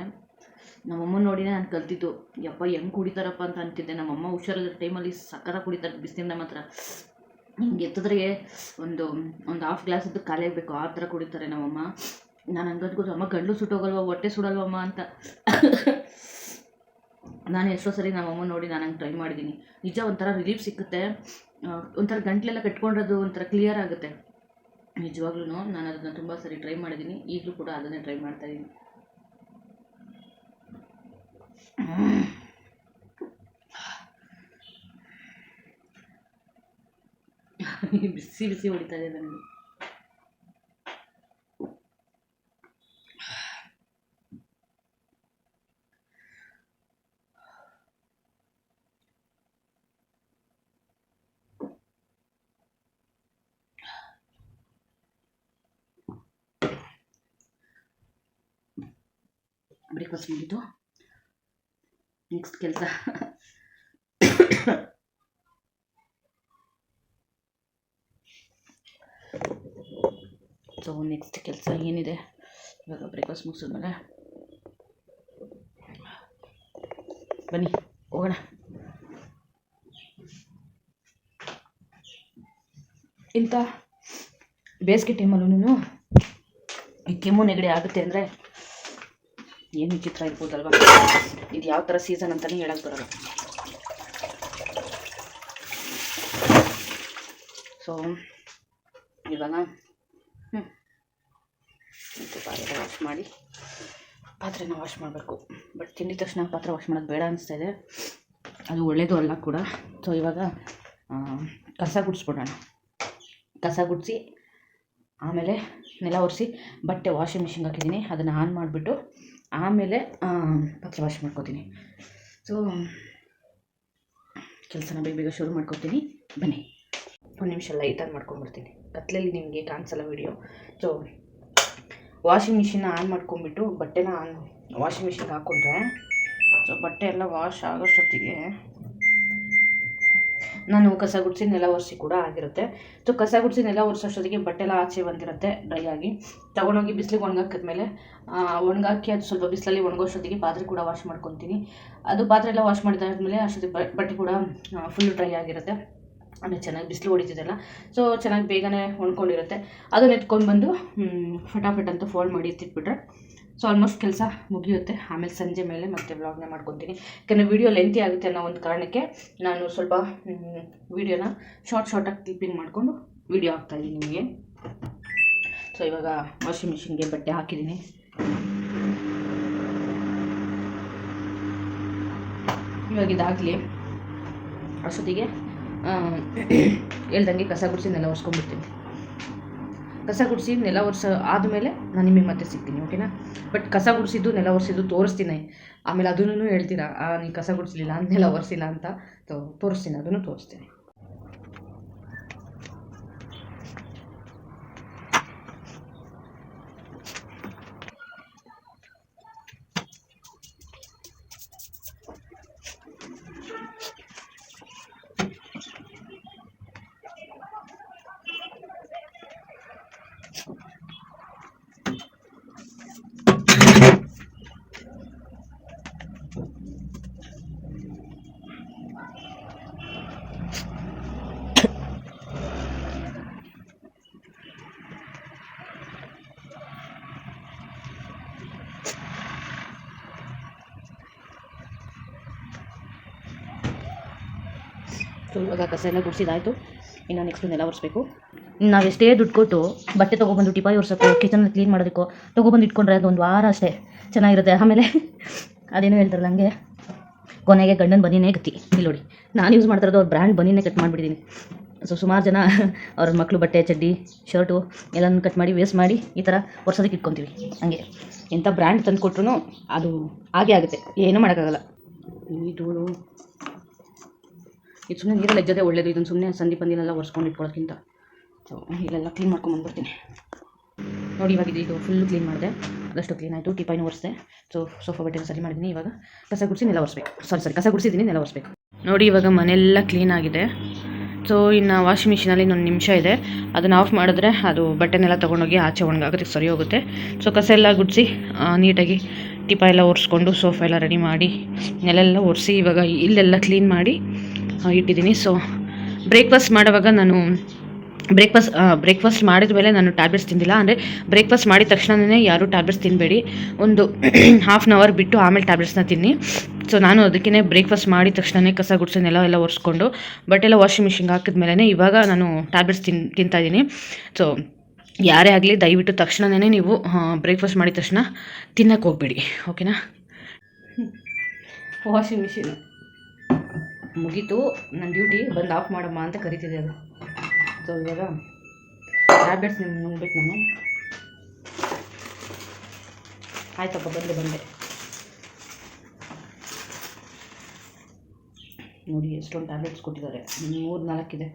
ನಮ್ಮಮ್ಮ ನೋಡಿನೇ ನಾನು ಕಲ್ತಿದ್ದು, ಯಪ್ಪ ಹೆಂಗ್ ಕುಡಿತಾರಪ್ಪ ಅಂತ ಅಂತಿದ್ದೆ ನಮ್ಮಮ್ಮ ಹುಷಾರಿಲ್ಲದ ಟೈಮಲ್ಲಿ ಸಕ್ಕತ್ತ ಕುಡಿತಾರೆ ಬಿಸಿನೀರನ್ನ ಮಾತ್ರ ಹಿಂಗೆ ಎತ್ತಿದ್ರೆ ಒಂದು ಒಂದು ಹಾಫ್ ಗ್ಲಾಸ್ ಇದ್ದು ಖಾಲಿ ಆಗಬೇಕು, ಆ ಥರ ಕುಡಿತಾರೆ ನಮ್ಮಮ್ಮ. ನಾನು ಹಂಗಂದ್ಕೋದು ಅಮ್ಮ ಗಂಡು ಸುಟ್ಟೋಗಲ್ವ? ಹೊಟ್ಟೆ ಸುಡಲ್ವಮ್ಮ? ಅಂತ. ನಾನು ಎಷ್ಟೋ ಸರಿ ನಮ್ಮಮ್ಮ ನೋಡಿ ನಾನು ಹಂಗೆ ಟ್ರೈ ಮಾಡಿದ್ದೀನಿ ನಿಜ ಒಂಥರ ರಿಲೀಫ್ ಸಿಕ್ಕುತ್ತೆ. ಒಂಥರ ಗಂಟಲೆಲ್ಲ ಕಟ್ಕೊಂಡಿರೋದು ಒಂಥರ ಕ್ಲಿಯರ್ ಆಗುತ್ತೆ. ನಿಜವಾಗ್ಲೂ ನಾನು ಅದನ್ನು ತುಂಬ ಸರಿ ಟ್ರೈ ಮಾಡಿದ್ದೀನಿ ಈಗಲೂ ಕೂಡ ಅದನ್ನೇ ಟ್ರೈ ಮಾಡ್ತಾ ಇದ್ದೀನಿ ಬಿಸಿ ಬಿಸಿ ಹೊಡಿತಾ ಇದೆ ನನಗೆ. ಬ್ರೇಕ್ಫಾಸ್ಟ್ ಮುಗೀತು. ನೆಕ್ಸ್ಟ್ ಕೆಲಸ. ಸೊ ನೆಕ್ಸ್ಟ್ ಕೆಲಸ ಏನಿದೆ? ಇವಾಗ ಬ್ರೇಕ್ಫಾಸ್ಟ್ ಮುಗಿಸಿದ್ಮೇಲೆ ಬನ್ನಿ, ಹೋಗೋಣ. ಇಂಥ ಬೇಸಿಗೆ ಟೈಮಲ್ಲೂ ಕೆಮ್ಮು ನೆಗಡಿ ಆಗುತ್ತೆ ಅಂದರೆ ಏನು ವಿಚಿತ್ರ ಇರ್ಬೋದಲ್ವ? ಇದು ಯಾವ ಥರ ಸೀಸನ್ ಅಂತಲೇ ಹೇಳಕ್ಕೆ ಬರಲ್ಲ. ಸೊ ಇವಾಗ ಹ್ಞೂ ಪಾತ್ರೆ ವಾಶ್ ಮಾಡಿ, ಪಾತ್ರೆನ ವಾಶ್ ಮಾಡಬೇಕು. ಬಟ್ ತಿಂದಿದ ತಕ್ಷಣ ಪಾತ್ರೆ ವಾಶ್ ಮಾಡೋದು ಬೇಡ ಅನಿಸ್ತಾ ಇದೆ. ಅದು ಒಳ್ಳೆಯದು ಅಲ್ಲ ಕೂಡ. ಸೊ ಇವಾಗ ಕಸ ಗುಡಿಸ್ಬಿಡೋಣ. ಕಸ ಗುಡಿಸಿ, ಆಮೇಲೆ ನೆಲ ಒರೆಸಿ ಬಟ್ಟೆ ವಾಷಿಂಗ್ ಮಿಷಿನ್ಗೆ ಹಾಕಿದ್ದೀನಿ ಅದನ್ನು ಆನ್ ಮಾಡಿಬಿಟ್ಟು ಆಮೇಲೆ ಪತ್ರ ವಾಶ್ ಮಾಡ್ಕೋತೀನಿ. ಸೊ ಕೆಲಸನ ಬೇಗ ಬೇಗ ಶುರು ಮಾಡ್ಕೊತೀನಿ. ಬನ್ನಿ. ಒಂದು ನಿಮಿಷ ಲೈಟಾಗಿ ಮಾಡ್ಕೊಂಡ್ಬಿಡ್ತೀನಿ. ಕತ್ಲಲ್ಲಿ ನಿಮಗೆ ಕಾಣಿಸಲ್ಲ ವಿಡಿಯೋ ಸೊ ವಾಷಿಂಗ್ ಮಿಷಿನ್ನ ಆನ್ ಮಾಡ್ಕೊಂಬಿಟ್ಟು ಬಟ್ಟೆನ ಆನ್ ವಾಷಿಂಗ್ ಮಿಷಿನ್ಗೆ ಹಾಕ್ಕೊಂಡ್ರೆ ಸೊ ಬಟ್ಟೆ ಎಲ್ಲ ವಾಶ್ ಆಗೋಷ್ಟೊತ್ತಿಗೆ ನಾನು ಕಸ ಗುಡಿಸಿ ನೆಲ ಒರೆಸಿ ಕೂಡ ಆಗಿರುತ್ತೆ. ಸೊ ಕಸ ಗುಡಿಸಿ ನೆಲ ಒರೆಸೋಷ್ಟೊತ್ತಿಗೆ ಬಟ್ಟೆ ಎಲ್ಲ ಆಚೆ ಬಂದಿರುತ್ತೆ ಡ್ರೈ ಆಗಿ. ತಗೊಂಡೋಗಿ ಬಿಸಿಲಿಗೆ ಒಣಗಾಕಿದ್ಮೇಲೆ ಒಣಗಾಕಿ ಅದು ಸ್ವಲ್ಪ ಬಿಸಿಲಲ್ಲಿ ಒಣಗೋಷ್ಟೊತ್ತಿಗೆ ಪಾತ್ರೆ ಕೂಡ ವಾಶ್ ಮಾಡ್ಕೊತೀನಿ. ಅದು ಪಾತ್ರೆ ಎಲ್ಲ ವಾಶ್ ಮಾಡಿದಾದ್ಮೇಲೆ ಅಷ್ಟೊತ್ತಿಗೆ ಬಟ್ಟೆ ಕೂಡ ಫುಲ್ ಡ್ರೈ ಆಗಿರುತ್ತೆ. ಆಮೇಲೆ ಚೆನ್ನಾಗಿ ಬಿಸಿಲು ಹೊಡಿತಿದ್ದಲ್ಲ ಸೊ ಚೆನ್ನಾಗಿ ಬೇಗನೆ ಒಣ್ಕೊಂಡಿರುತ್ತೆ ಅದನ್ನ ಎತ್ಕೊಂಡು ಬಂದು ಫಟಾಫಟ್ ಅಂತ ಫೋಲ್ಡ್ ಮಾಡಿ ಎತ್ತಿಟ್ಬಿಟ್ರೆ ಸೊ ಆಲ್ಮೋಸ್ಟ್ ಕೆಲಸ ಮುಗಿಯುತ್ತೆ. ಆಮೇಲೆ ಸಂಜೆ ಮೇಲೆ ಮತ್ತೆ ವ್ಲಾಗ್ನ ಮಾಡ್ಕೊತೀನಿ. ಯಾಕಂದರೆ ವಿಡಿಯೋ ಲೆಂತಿ ಆಗುತ್ತೆ ಅನ್ನೋ ಒಂದು ಕಾರಣಕ್ಕೆ ನಾನು ಸ್ವಲ್ಪ ವೀಡಿಯೋನ ಶಾರ್ಟ್ ಶಾರ್ಟಾಗಿ ಕ್ಲಿಪ್ಪಿಂಗ್ ಮಾಡಿಕೊಂಡು ವಿಡಿಯೋ ಹಾಕ್ತಾಯಿದ್ದೀನಿ ನಿಮಗೆ. ಸೊ ಇವಾಗ ವಾಷಿಂಗ್ ಮಿಷಿನ್ಗೆ ಬಟ್ಟೆ ಹಾಕಿದ್ದೀನಿ. ಇವಾಗ ಇದಾಗಲಿ, ಅಷ್ಟೊತ್ತಿಗೆ ಹೇಳ್ದಂಗೆ ಕಸ ಗುಡಿಸಿ ನೆಲ ಒರೆಸ್ಕೊಂಡ್ಬಿಡ್ತೀನಿ. ಕಸ ಗುಡಿಸಿ ನೆಲ ಒರೆಸೋ ಆದಮೇಲೆ ನಾನು ನಿಮಗೆ ಮತ್ತೆ ಸಿಗ್ತೀನಿ, ಓಕೆನಾ? ಬಟ್ ಕಸ ಗುಡಿಸಿದ್ದು, ನೆಲ ಒರೆಸಿದ್ದು ತೋರಿಸ್ತೀನಿ. ಆಮೇಲೆ ಅದನ್ನು ಹೇಳ್ತೀರಾ ನೀ ಕಸ ಗುಡಿಸ್ಲಿಲ್ಲ, ನೆಲ ಒರೆಸಿಲ್ಲ ಅಂತ. ತೋರಿಸ್ತೀನಿ ಅದನ್ನು ತೋರಿಸ್ತೀನಿ. ಸೊ ಇವಾಗ ಕಸ ಎಲ್ಲ ಗುಡಿಸಿದಾಯಿತು. ಇನ್ನು ನೆಕ್ಸ್ಟ್ ನೆಲ ಒರೆಸ್ಬೇಕು. ನಾವು ಎಷ್ಟೇ ದುಡ್ಡು ಕೊಟ್ಟು ಬಟ್ಟೆ ತೊಗೊಬಂದು ಟಿಪಾಯಿ ಒರೆಸೋಕ್ಕೋ ಕಿಚನ್ ಕ್ಲೀನ್ ಮಾಡೋದಕ್ಕೋ ತೊಗೊಬಂದು ಇಟ್ಕೊಂಡ್ರೆ ಅದು ಒಂದು ವಾರ ಅಷ್ಟೇ ಚೆನ್ನಾಗಿರುತ್ತೆ. ಆಮೇಲೆ ಅದೇನು ಹೇಳ್ತಾರಲ್ಲ ನನಗೆ ಕೊನೆಗೆ ಗಂಡನ ಬನಿನೇ ಗತಿ. ಇಲ್ಲಿ ನೋಡಿ, ನಾನು ಯೂಸ್ ಮಾಡ್ತಿರೋದು ಅವ್ರ ಬ್ರ್ಯಾಂಡ್ ಬನಿನೇ ಕಟ್ ಮಾಡಿಬಿಟ್ಟಿದ್ದೀನಿ ಸೊ ಸುಮಾರು ಜನ ಅವ್ರ ಮಕ್ಕಳು ಬಟ್ಟೆ, ಚಡ್ಡಿ ಶರ್ಟು ಎಲ್ಲನೂ ಕಟ್ ಮಾಡಿ ವೇಸ್ಟ್ ಮಾಡಿ ಈ ಥರ ಒರ್ಸೋದಕ್ಕೆ ಇಟ್ಕೊತೀವಿ. ಹಂಗೆ ಎಂಥ ಬ್ರ್ಯಾಂಡ್ ತಂದು ಕೊಟ್ರು ಅದು ಹಾಗೆ ಆಗುತ್ತೆ. ಏನೂ ಮಾಡೋಕ್ಕಾಗಲ್ಲ. ಈ ಇದು ಸುಮ್ಮನೆ ನೀರಲ್ಲಿ ಎಜ್ಜೋದೇ ಒಳ್ಳೇದು, ಇದನ್ನು ಸುಮ್ಮನೆ ಸಂಧಿ ಪಂದಿನೆಲ್ಲ ಒರೆಸ್ಕೊಂಡು ಇಟ್ಕೊಳ್ಳೋಕ್ಕಿಂತ ಸೊ ಇಲ್ಲೆಲ್ಲ ಕ್ಲೀನ್ ಮಾಡ್ಕೊಂಬಂದ್ಬಿಡ್ತೀನಿ ನೋಡಿ ಇವಾಗ ಇದು ಫುಲ್ಲು ಕ್ಲೀನ್ ಮಾಡಿದೆ. ಅದಷ್ಟು ಕ್ಲೀನ್ ಆಯಿತು ಟಿಪಾಯಿನೂ ಒರೆಸಿದೆ. ಸೊ ಸೋಫಾ ಬಟ್ಟೆನ ಸರಿ ಮಾಡಿದ್ದೀನಿ ಇವಾಗ. ಕಸ ಗುಡಿಸಿ ನೆಲ ಒರೆಸ್ಬೇಕು. ಸಾರಿ ಸಾರಿ ಕಸ ಗುಡಿಸಿದ್ದೀನಿ ನೆಲ ಒರೆಸ್ಬೇಕು. ನೋಡಿ ಇವಾಗ ಮನೆಯೆಲ್ಲ ಕ್ಲೀನ್ ಆಗಿದೆ. ಸೊ ಇನ್ನು ವಾಷಿಂಗ್ ಮಿಷಿನಲ್ಲಿ ಇನ್ನೊಂದು ನಿಮಿಷ ಇದೆ. ಅದನ್ನು ಆಫ್ ಮಾಡಿದ್ರೆ ಅದು ಬಟ್ಟೆನೆಲ್ಲ ತೊಗೊಂಡೋಗಿ ಆಚೆ ಒಣಗಾಗೋದಕ್ಕೆ ಸರಿ ಹೋಗುತ್ತೆ. ಸೊ ಕಸ ಎಲ್ಲ ಗುಡಿಸಿ ನೀಟಾಗಿ ಟಿಪಾಯೆಲ್ಲ ಒರೆಸ್ಕೊಂಡು ಸೋಫಾ ಎಲ್ಲ ರೆಡಿ ಮಾಡಿ ನೆಲೆಲ್ಲ ಒರೆಸಿ ಇವಾಗ ಇಲ್ಲೆಲ್ಲ ಕ್ಲೀನ್ ಮಾಡಿ ಇಟ್ಟಿದ್ದೀನಿ. ಸೊ ಬ್ರೇಕ್ಫಾಸ್ಟ್ ಮಾಡುವಾಗ ನಾನು ಬ್ರೇಕ್ಫಾಸ್ಟ್ ಬ್ರೇಕ್ಫಾಸ್ಟ್ ಮಾಡಿದ ಮೇಲೆ ನಾನು ಟ್ಯಾಬ್ಲೆಟ್ಸ್ ತಿಂದಿಲ್ಲ. ಅಂದರೆ ಬ್ರೇಕ್ಫಾಸ್ಟ್ ಮಾಡಿದ ತಕ್ಷಣವೇ ಯಾರೂ ಟ್ಯಾಬ್ಲೆಟ್ಸ್ ತಿನ್ನಬೇಡಿ ಒಂದು ಹಾಫ್ ಆನ್ ಅವರ್ ಬಿಟ್ಟು ಆಮೇಲೆ ಟ್ಯಾಬ್ಲೆಟ್ಸ್ನ ತಿನ್ನಿ. ಸೊ ನಾನು ಅದಕ್ಕೇ ಬ್ರೇಕ್ಫಾಸ್ಟ್ ಮಾಡಿದ ತಕ್ಷಣವೇ ಕಸ ಗುಡ್ಸನ್ನೆಲ್ಲ ನೆಲ ಎಲ್ಲ ಒರೆಸ್ಕೊಂಡು ಬಟ್ಟೆಲ್ಲ ವಾಷಿಂಗ್ ಮಿಷಿನ್ಗೆ ಮೇಲೇ ಇವಾಗ ನಾನು ಟ್ಯಾಬ್ಲೆಟ್ಸ್ ತಿನ್, ತಿಂತಾ ಇದ್ದೀನಿ. ಸೊ ಯಾರೇ ಆಗಲಿ ದಯವಿಟ್ಟು ತಕ್ಷಣವೇ ನೀವು ಬ್ರೇಕ್ಫಾಸ್ಟ್ ಮಾಡಿದ ತಕ್ಷಣ ತಿನ್ನಕ್ಕೆ ಹೋಗಬೇಡಿ. ಓಕೆನಾ ವಾಷಿಂಗ್ ಮಿಷಿನ್ ಮುಗೀತು ನನ್ನ ಡ್ಯೂಟಿ ಬಂದು ಆಫ್ ಮಾಡಮ್ಮ ಅಂತ ಕರಿತಿದೆ ಅದು. ಸೊ ಇವಾಗ ಟ್ಯಾಬ್ಲೆಟ್ಸ್ ನಿಮ್ಗೆ ನುಂಗ್ಬೇಕು ನಾನು. ಆಯ್ತಪ್ಪ, ಬಂದೆ ಬಂದೆ. ನೋಡಿ, ಎಷ್ಟೊಂದು ಟ್ಯಾಬ್ಲೆಟ್ಸ್ ಕೊಟ್ಟಿದ್ದಾರೆ. ಮೂರು ನಾಲ್ಕಿದೆ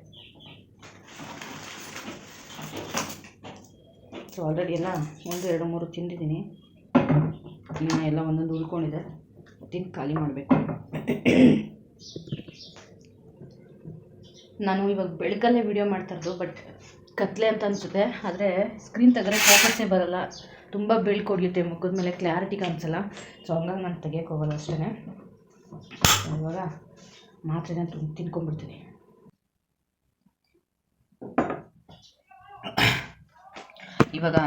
ಸೊ ಆಲ್ರೆಡಿ ಎಲ್ಲ ಒಂದು, ಎರಡು, ಮೂರು ತಿಂದಿದ್ದೀನಿ. ಇನ್ನು ಎಲ್ಲ ಒಂದೊಂದು ಉಳ್ಕೊಂಡಿದೆ. ತಿಂದು ಖಾಲಿ ಮಾಡಬೇಕು. ನಾನು ಇವಾಗ ಬೆಳಕಲ್ಲೇ ವಿಡಿಯೋ ಮಾಡ್ತಾ ಇರೋದು ಬಟ್ ಕತ್ಲೆ ಅಂತ ಅನಿಸುತ್ತೆ. ಆದರೆ ಸ್ಕ್ರೀನ್ ತೆಗೆದ್ರೆ ಫೋಕಸ್ಸೇ ಬರಲ್ಲ. ತುಂಬ ಬೆಳಕು ಹೊಡಿಯುತ್ತೆ ಮುಖದ ಮೇಲೆ ಕ್ಲಾರಿಟಿ ಕಾಣಿಸಲ್ಲ. ಸೊ ಹಂಗಾಗಿ ನಾನು ತೆಗಿಯೋಕೆ ಹೋಗಲ್ಲ ಅಷ್ಟೇ ಇವಾಗ ಮಾತ್ರೆನ ತುಂಬ ತಿನ್ಕೊಂಡ್ಬಿಡ್ತೀನಿ. ಇವಾಗ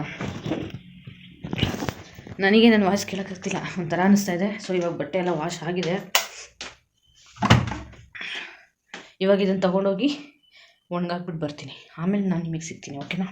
ನನಗೆ ನಾನು ವಾಶ್ ಕೇಳೋಕ್ಕಾಗ್ತಿಲ್ಲ. ಒಂಥರ ಅನ್ನಿಸ್ತಾ ಇದೆ. ಸೊ ಇವಾಗ ಬಟ್ಟೆ ಎಲ್ಲ ವಾಶ್ ಆಗಿದೆ. ಇವಾಗ ಇದನ್ನು ತೊಗೊಂಡೋಗಿ ಒಣಗಾಕ್ಬಿಟ್ಟು ಬರ್ತೀನಿ. ಆಮೇಲೆ ನಾನು ನಿಮಗೆ ಸಿಗ್ತೀನಿ ಓಕೆನಾ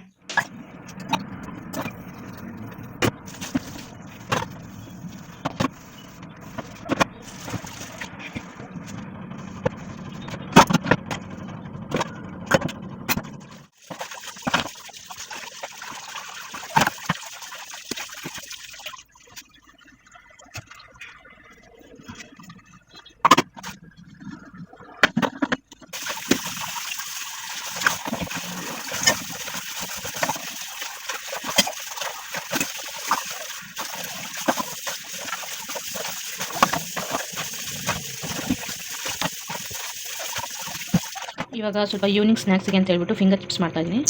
ಇವಾಗ ಸ್ವಲ್ಪ ಈವ್ನಿಂಗ್ ಸ್ನ್ಯಾಕ್ಸಿಗೆ ಅಂತ ಹೇಳ್ಬಿಟ್ಟು ಫಿಂಗರ್ ಚಿಪ್ಸ್ ಮಾಡ್ತಾ ಇದ್ದೀನಿ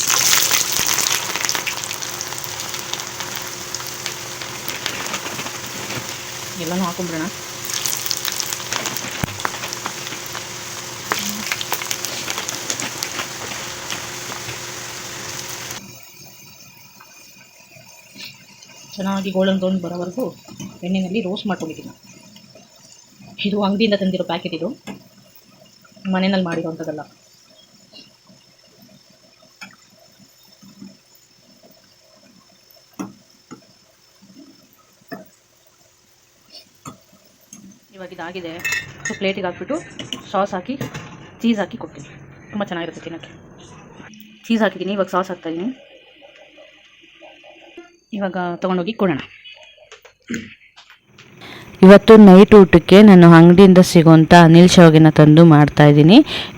ಎಲ್ಲನೂ ಹಾಕೊಂಡ್ಬಿಡೋಣ. ಚೆನ್ನಾಗಿ ಗೋಲ್ಡನ್ ಬ್ರೌನ್ ಬರೋವರೆಗೂ ಎಣ್ಣೆಯಲ್ಲಿ ರೋಸ್ಟ್ ಮಾಡ್ಕೊಂಡಿದ್ದೀನಿ. ಇದು ಅಂಗಡಿಯಿಂದ ತಂದಿರೋ ಪ್ಯಾಕೆಟ್ ಇದು. ಮನೆಯಲ್ಲಿ ಮಾಡಿರೋವಂಥದ್ದಲ್ಲ ಇದಾಗಿದೆ ಸೊ ಪ್ಲೇಟಿಗೆ ಹಾಕ್ಬಿಟ್ಟು ಸಾಸ್ ಹಾಕಿ ಚೀಸ್ ಹಾಕಿ ಕೊಡ್ತೀನಿ. ತುಂಬ ಚೆನ್ನಾಗಿರುತ್ತೆ ತಿನ್ನೋಕ್ಕೆ. ಚೀಸ್ ಹಾಕಿದ್ದೀನಿ. ಇವಾಗ ಸಾಸ್ ಹಾಕ್ತಾಯಿದ್ದೀನಿ ಇವಾಗ ತೊಗೊಂಡೋಗಿ ಕೊಡೋಣ. ಇವತ್ತು ನೈಟ್ ಊಟಕ್ಕೆ ನಾನು ಅಂಗಡಿಯಿಂದ ಸಿಗುವಂಥ ಅನಿಲ್ ಶಾವಿಗೆನ ತಂದು ಮಾಡ್ತಾಯಿದ್ದೀನಿ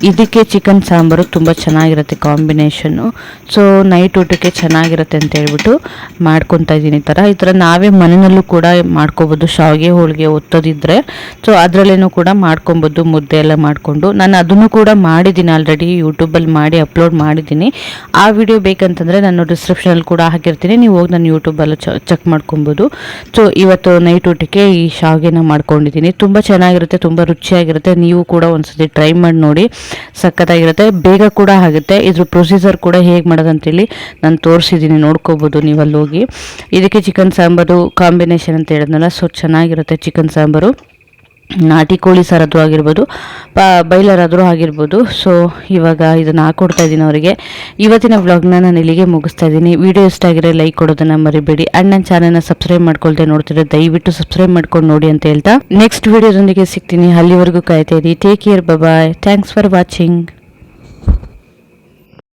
ಇದಕ್ಕೆ ಚಿಕನ್ ಸಾಂಬಾರು ತುಂಬ ಚೆನ್ನಾಗಿರುತ್ತೆ ಕಾಂಬಿನೇಷನ್ನು ಸೊ ನೈಟ್ ಊಟಕ್ಕೆ ಚೆನ್ನಾಗಿರುತ್ತೆ ಅಂತ ಹೇಳ್ಬಿಟ್ಟು ಮಾಡ್ಕೊತಾ ಇದ್ದೀನಿ ಈ ಥರ ಈ ಥರ ನಾವೇ ಮನೆಯಲ್ಲೂ ಕೂಡ ಮಾಡ್ಕೊಬೋದು, ಶಾವಿಗೆ, ಹೋಳಿಗೆ ಒತ್ತೋದಿದ್ರೆ. ಸೊ ಅದರಲ್ಲೇನೂ ಕೂಡ ಮಾಡ್ಕೊಬೋದು, ಮುದ್ದೆ ಎಲ್ಲ ಮಾಡಿಕೊಂಡು. ನಾನು ಅದನ್ನು ಕೂಡ ಮಾಡಿದ್ದೀನಿ ಆಲ್ರೆಡಿ ಯೂಟ್ಯೂಬಲ್ಲಿ ಮಾಡಿ ಅಪ್ಲೋಡ್ ಮಾಡಿದ್ದೀನಿ. ಆ ವಿಡಿಯೋ ಬೇಕಂತಂದರೆ ನಾನು ಡಿಸ್ಕ್ರಿಪ್ಷನಲ್ಲಿ ಕೂಡ ಹಾಕಿರ್ತೀನಿ. ನೀವು ಹೋಗಿ ನಾನು ಯೂಟ್ಯೂಬಲ್ಲಿ ಚೆಕ್ ಮಾಡ್ಕೊಬೋದು. ಸೊ ಇವತ್ತು ನೈಟ್ ಊಟಕ್ಕೆ ಈ ಶಾವಿಗೆನ ಮಾಡ್ಕೊಂಡಿದ್ದೀನಿ. ತುಂಬ ಚೆನ್ನಾಗಿರುತ್ತೆ, ತುಂಬ ರುಚಿಯಾಗಿರುತ್ತೆ. ನೀವು ಕೂಡ ಒಂದ್ಸತಿ ಟ್ರೈ ಮಾಡಿ ನೋಡಿ. ಸಖತ್ತಾಗಿರುತ್ತೆ. ಬೇಗ ಕೂಡ ಆಗುತ್ತೆ. ಇದ್ರ ಪ್ರೊಸೀಜರ್ ಕೂಡ ಹೇಗೆ ಮಾಡೋದಂತೇಳಿ ನಾನು ತೋರಿಸಿದ್ದೀನಿ. ನೋಡ್ಕೋಬೋದು ನೀವು ಹೋಗಿ ಇದಕ್ಕೆ ಚಿಕನ್ ಸಾಂಬಾರು ಕಾಂಬಿನೇಷನ್ ಅಂತ ಹೇಳಿದ್ನಲ್ಲ ಸೊ ಚೆನ್ನಾಗಿರುತ್ತೆ ಚಿಕನ್ ಸಾಂಬಾರು. ನಾಟಿ ಕೋಳಿ ಸಾರದ್ದು ಆಗಿರ್ಬೋದು, ಪ ಬೈಲರ್ ಆದರೂ ಆಗಿರ್ಬೋದು. ಸೊ ಇವಾಗ ಇದನ್ನು ಹಾಕ್ಕೊಡ್ತಾ ಇದ್ದೀನಿ ಅವರಿಗೆ. ಇವತ್ತಿನ ವ್ಲಾಗ್ನ ನಾನು ಇಲ್ಲಿಗೆ ಮುಗಿಸ್ತಾ ಇದ್ದೀನಿ. ವಿಡಿಯೋ ಇಷ್ಟ ಆಗಿರೋ ಲೈಕ್ ಕೊಡೋದನ್ನು ಮರಿಬೇಡಿ. ಆ್ಯಂಡ್ ನನ್ನ ಚಾನಲ್ನ ಸಬ್ಸ್ಕ್ರೈಬ್ ಮಾಡ್ಕೊಳ್ದೆ ನೋಡ್ತಿದ್ರೆ ದಯವಿಟ್ಟು ಸಬ್ಸ್ಕ್ರೈಬ್ ಮಾಡ್ಕೊಂಡು ನೋಡಿ ಅಂತ ಹೇಳ್ತಾ. ನೆಕ್ಸ್ಟ್ ವಿಡಿಯೋದೊಂದಿಗೆ ಸಿಗ್ತೀನಿ. ಅಲ್ಲಿವರೆಗೂ ಕಾಯ್ತಾ ಇದ್ದೀನಿ take care bye thanks for watching